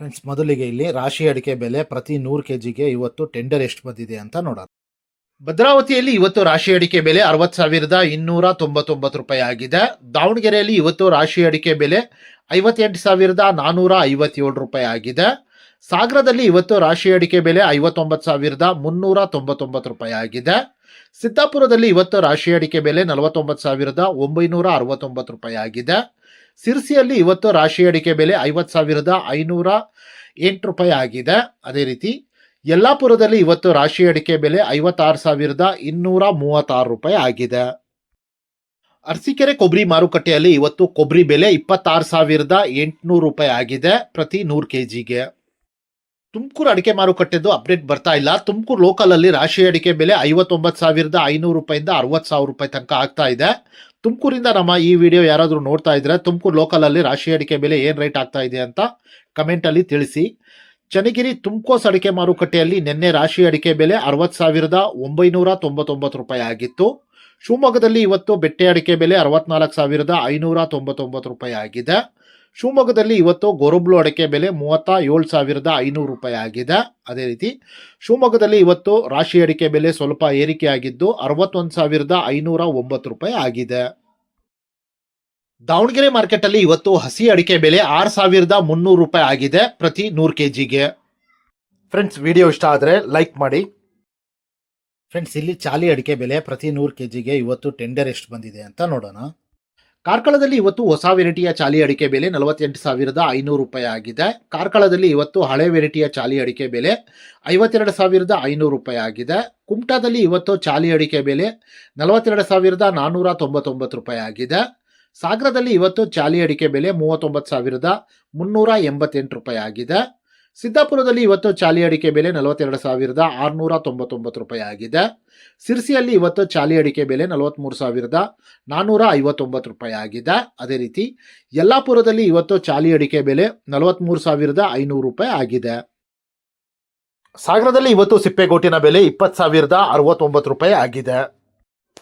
Friends ಮೊದಲಿಗೆ ಇಲ್ಲಿ ರಾಶಿ ಅಡಿಕೆ ಬೆಲೆ ಪ್ರತಿ ನೂರು ಕೆ ಜಿಗೆ ಇವತ್ತು ಟೆಂಡರ್ ಎಷ್ಟು ಬಂದಿದೆ ಅಂತ ನೋಡೋಣ. ಭದ್ರಾವತಿಯಲ್ಲಿ ಇವತ್ತು ರಾಶಿ ಅಡಿಕೆ ಬೆಲೆ ಅರವತ್ತು ಸಾವಿರದ ಇನ್ನೂರ ತೊಂಬತ್ತೊಂಬತ್ತು ರೂಪಾಯಿ ಆಗಿದೆ. ದಾವಣಗೆರೆಯಲ್ಲಿ ಇವತ್ತು ರಾಶಿ ಅಡಿಕೆ ಬೆಲೆ ಐವತ್ತೆಂಟು ಸಾವಿರದ ನಾನ್ನೂರ ಐವತ್ತೇಳು ರೂಪಾಯಿ ಆಗಿದೆ. ಸಾಗರದಲ್ಲಿ ಇವತ್ತು ರಾಶಿ ಅಡಿಕೆ ಬೆಲೆ ಐವತ್ತೊಂಬತ್ತು ಸಾವಿರದ ಮುನ್ನೂರ ತೊಂಬತ್ತೊಂಬತ್ತು ರೂಪಾಯಿ ಆಗಿದೆ. ಸಿದ್ದಾಪುರದಲ್ಲಿ ಇವತ್ತು ರಾಶಿ ಅಡಿಕೆ ಬೆಲೆ ನಲವತ್ತೊಂಬತ್ತು ಸಾವಿರದ ಒಂಬೈನೂರ ಅರವತ್ತೊಂಬತ್ತು ರೂಪಾಯಿ ಆಗಿದೆ. ಸಿರ್ಸಿಯಲ್ಲಿ ಇವತ್ತು ರಾಶಿ ಅಡಿಕೆ ಬೆಲೆ ಐವತ್ತು ಸಾವಿರದ ಐನೂರ ಎಂಟು ರೂಪಾಯಿ ಆಗಿದೆ. ಅದೇ ರೀತಿ ಯಲ್ಲಾಪುರದಲ್ಲಿ ಇವತ್ತು ರಾಶಿ ಅಡಿಕೆ ಬೆಲೆ ಐವತ್ತಾರು ಸಾವಿರದ ಇನ್ನೂರ ಮೂವತ್ತಾರು ರೂಪಾಯಿ ಆಗಿದೆ. ಅರಸೀಕೆರೆ ಕೊಬ್ಬರಿ ಮಾರುಕಟ್ಟೆಯಲ್ಲಿ ಇವತ್ತು ಕೊಬ್ಬರಿ ಬೆಲೆ ಇಪ್ಪತ್ತಾರು ಸಾವಿರದ ಎಂಟುನೂರು ರೂಪಾಯಿ ಆಗಿದೆ ಪ್ರತಿ ನೂರು ಕೆ ಜಿಗೆ ತುಮಕೂರು ಅಡಿಕೆ ಮಾರುಕಟ್ಟೆದು ಅಪ್ಡೇಟ್ ಬರ್ತಾ ಇಲ್ಲ. ತುಮಕೂರು ಲೋಕಲಲ್ಲಿ ರಾಶಿ ಅಡಿಕೆ ಬೆಲೆ ಐವತ್ತೊಂಬತ್ತು ಸಾವಿರದ ಐನೂರು ರೂಪಾಯಿಂದ ಅರವತ್ತು ಸಾವಿರ ರೂಪಾಯಿ ತನಕ ಆಗ್ತಾ ಇದೆ. ತುಮಕೂರಿಂದ ನಮ್ಮ ಈ ವಿಡಿಯೋ ಯಾರಾದರೂ ನೋಡ್ತಾ ಇದ್ರೆ ತುಮಕೂರು ಲೋಕಲಲ್ಲಿ ರಾಶಿ ಅಡಿಕೆ ಬೆಲೆ ಏನು ರೇಟ್ ಆಗ್ತಾ ಇದೆ ಅಂತ ಕಮೆಂಟಲ್ಲಿ ತಿಳಿಸಿ. ಚನ್ನಗಿರಿ ತುಮಕೋಸ್ ಅಡಿಕೆ ಮಾರುಕಟ್ಟೆಯಲ್ಲಿ ನಿನ್ನೆ ರಾಶಿ ಅಡಿಕೆ ಬೆಲೆ ಅರವತ್ತು ಸಾವಿರದ ಒಂಬೈನೂರ ತೊಂಬತ್ತೊಂಬತ್ತು ರೂಪಾಯಿ ಆಗಿತ್ತು. ಶಿವಮೊಗ್ಗದಲ್ಲಿ ಇವತ್ತು ಬೆಟ್ಟೆ ಅಡಿಕೆ ಬೆಲೆ ಅರವತ್ನಾಲ್ಕು ಸಾವಿರದ ಐನೂರ ತೊಂಬತ್ತೊಂಬತ್ತು ರೂಪಾಯಿ ಆಗಿದೆ. ಶಿವಮೊಗ್ಗದಲ್ಲಿ ಇವತ್ತು ಗೊರಬ್ಲು ಅಡಿಕೆ ಬೆಲೆ ಮೂವತ್ತ ಏಳು ಸಾವಿರದ ಐನೂರು ರೂಪಾಯಿ ಆಗಿದೆ. ಅದೇ ರೀತಿ ಶಿವಮೊಗ್ಗದಲ್ಲಿ ಇವತ್ತು ರಾಶಿ ಅಡಿಕೆ ಬೆಲೆ ಸ್ವಲ್ಪ ಏರಿಕೆ ಆಗಿದ್ದು ಅರವತ್ತೊಂದು ಸಾವಿರದ ಐನೂರ ಒಂಬತ್ತು ರೂಪಾಯಿ ಆಗಿದೆ. ದಾವಣಗೆರೆ ಮಾರ್ಕೆಟಲ್ಲಿ ಇವತ್ತು ಹಸಿ ಅಡಿಕೆ ಬೆಲೆ ಆರು ಸಾವಿರದ ಮುನ್ನೂರು ರೂಪಾಯಿ ಆಗಿದೆ ಪ್ರತಿ ನೂರು ಕೆ ಜಿಗೆ ಫ್ರೆಂಡ್ಸ್, ವಿಡಿಯೋ ಇಷ್ಟ ಆದರೆ ಲೈಕ್ ಮಾಡಿ. ಫ್ರೆಂಡ್ಸ್, ಇಲ್ಲಿ ಚಾಲಿ ಅಡಿಕೆ ಬೆಲೆ ಪ್ರತಿ ನೂರು ಕೆ ಜಿಗೆ ಇವತ್ತು ಟೆಂಡರ್ ಎಷ್ಟು ಬಂದಿದೆ ಅಂತ ನೋಡೋಣ. ಕಾರ್ಕಳದಲ್ಲಿ ಇವತ್ತು ಹೊಸ ವೆರೈಟಿಯ ಚಾಲಿ ಅಡಿಕೆ ಬೆಲೆ ನಲವತ್ತೆಂಟು ಸಾವಿರದ ಐನೂರು ರೂಪಾಯಿ ಆಗಿದೆ. ಕಾರ್ಕಳದಲ್ಲಿ ಇವತ್ತು ಹಳೆ ವೆರೈಟಿಯ ಚಾಲಿ ಅಡಿಕೆ ಬೆಲೆ ಐವತ್ತೆರಡು ಸಾವಿರದ ಐನೂರು ರೂಪಾಯಿ ಆಗಿದೆ. ಕುಮಟಾದಲ್ಲಿ ಇವತ್ತು ಚಾಲಿ ಅಡಿಕೆ ಬೆಲೆ ನಲವತ್ತೆರಡು ಸಾವಿರದ ನಾನ್ನೂರ ತೊಂಬತ್ತೊಂಬತ್ತು ರೂಪಾಯಿ ಆಗಿದೆ. ಸಾಗರದಲ್ಲಿ ಇವತ್ತು ಚಾಲಿ ಅಡಿಕೆ ಬೆಲೆ ಮೂವತ್ತೊಂಬತ್ತು ಸಾವಿರದ ಮುನ್ನೂರ ಎಂಬತ್ತೆಂಟು ರೂಪಾಯಿ ಆಗಿದೆ. ಸಿದ್ದಾಪುರದಲ್ಲಿ ಇವತ್ತು ಚಾಲಿ ಅಡಿಕೆ ಬೆಲೆ ನಲವತ್ತೆರಡು ಸಾವಿರದ ಆರುನೂರ ತೊಂಬತ್ತೊಂಬತ್ತು ರೂಪಾಯಿ ಆಗಿದೆ. ಸಿರ್ಸಿಯಲ್ಲಿ ಇವತ್ತು ಚಾಲಿ ಅಡಿಕೆ ಬೆಲೆ ನಲವತ್ತ್ಮೂರು ಸಾವಿರದ ನಾನ್ನೂರ ಐವತ್ತೊಂಬತ್ತು ರೂಪಾಯಿ ಆಗಿದೆ. ಅದೇ ರೀತಿ ಯಲ್ಲಾಪುರದಲ್ಲಿ ಇವತ್ತು ಚಾಲಿ ಅಡಿಕೆ ಬೆಲೆ ನಲವತ್ತ್ಮೂರು ಸಾವಿರದ ಐನೂರು ರೂಪಾಯಿ ಆಗಿದೆ. ಸಾಗರದಲ್ಲಿ ಇವತ್ತು ಸಿಪ್ಪೆಗೋಟಿನ ಬೆಲೆ ಇಪ್ಪತ್ತು ಸಾವಿರದ ಅರವತ್ತೊಂಬತ್ತು ರೂಪಾಯಿ ಆಗಿದೆ.